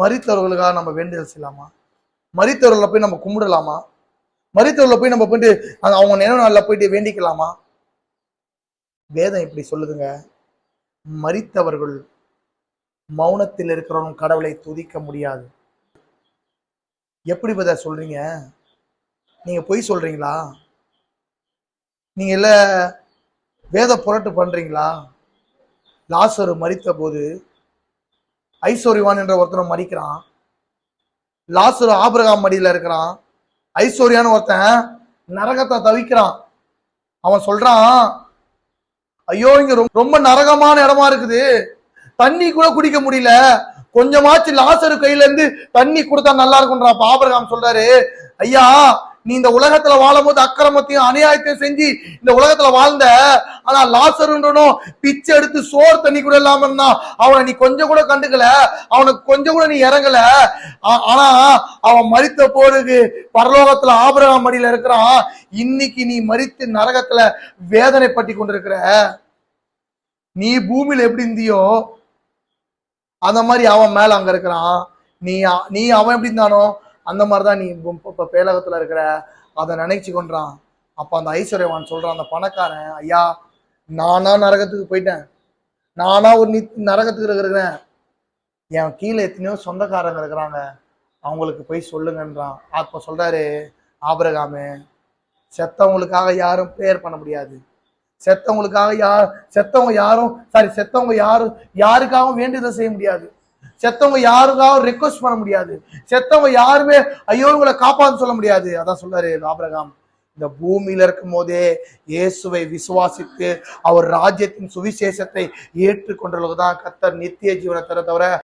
மறித்தவர்களுக்காக நம்ம வேண்டுதல் செய்யலாமா? மறித்தவர்களை போய் நம்ம கும்பிடலாமா? மறித்தவர்களை போய் நம்ம போயிட்டு அவங்க நினைவு நாளில் போயிட்டு வேண்டிக்கலாமா? வேதம் இப்படி சொல்லுதுங்க. மறித்தவர்கள் மௌனத்தில் இருக்கிறவங்க கடவுளை துதிக்க முடியாது. எப்படி பதா சொல்றீங்க? நீங்க பொய் சொல்றீங்களா? நீங்க இல்லை வேத புரட்டு பண்றீங்களா? லாசரு மறித்த போது ஐஸ்வர்யவான் என்ற ஒருத்தனை மறிக்கிறான். லாசுர ஆபிரகாம் மடியில் இருக்கிறான். ஐஸ்வர்யான்னு ஒருத்தன் நரகத்தை தவிக்கிறான். அவன் சொல்றான் ஐயோ இங்க ரொம்ப- ரொம்ப நரகமான இடமா இருக்குது. தண்ணி கூட குடிக்க முடியல. கொஞ்சமாச்சு லாசரு கையில இருந்து தண்ணி கொடுத்தா நல்லா இருக்கும்ன்றா பாபரகாம் ஆபிரகாம் சொல்றாரு ஐயா நீ இந்த உலகத்துல வாழும்போது அக்கிரமத்தையும் அநியாயத்தையும் செஞ்சு இந்த உலகத்துல வாழ்ந்த ஆனா லாசருன்றனும் பிச்சை எடுத்து சோர் தண்ணி கூட இல்லாம இருந்தான் அவனை நீ கொஞ்சம் கூட கண்டுக்கல அவனுக்கு கொஞ்சம் கூட நீ இறங்கல. ஆனா அவன் மறித்த போருக்கு பரலோகத்துல ஆபரகம் மடியில இருக்கிறான். இன்னைக்கு நீ மறித்து நரகத்துல வேதனைப்பட்டு கொண்டிருக்கிற. நீ பூமியில எப்படி இருந்தியோ அந்த மாதிரி அவன் மேல அங்க இருக்கிறான். நீ நீ அவன் எப்படி இருந்தானோ அந்த மாதிரிதான் நீ இப்போ பேலகத்தில் பேலகத்துல இருக்கிற அதை நினைச்சு கொண்டான் அப்ப அந்த ஐஸ்வர்யவான் சொல்றான் அந்த பணக்காரன் ஐயா நானா நரகத்துக்கு போயிட்டேன். நானா ஒரு நி நரகத்துக்கு இருக்கிறேன். என் கீழே எத்தனையோ சொந்தக்காரங்க இருக்கிறாங்க. அவங்களுக்கு போய் சொல்லுங்கன்றான். அப்போ சொல்கிறாரு ஆபரகாமே செத்தவங்களுக்காக யாரும் ப்ரேயர் பண்ண முடியாது. செத்தவங்களுக்காக யார் செத்தவங்க யாரும் சாரி செத்தவங்க யாரும் யாருக்காகவும் வேண்டியதை செய்ய முடியாது. செத்தவங்க யாருக்காகவும் ரெக்வஸ்ட் பண்ண முடியாது. செத்தவங்க யாருமே ஐயோ இவங்களை காப்பான்னு சொல்ல முடியாது. அதான் சொல்றாரு ஆபிரகாம். இந்த பூமியில இருக்கும் போதே இயேசுவை விசுவாசித்து அவர் ராஜ்யத்தின் சுவிசேஷத்தை ஏற்றுக்கொண்டவர்களுக்கு தான் கத்தர் நித்திய ஜீவனை தர தவிர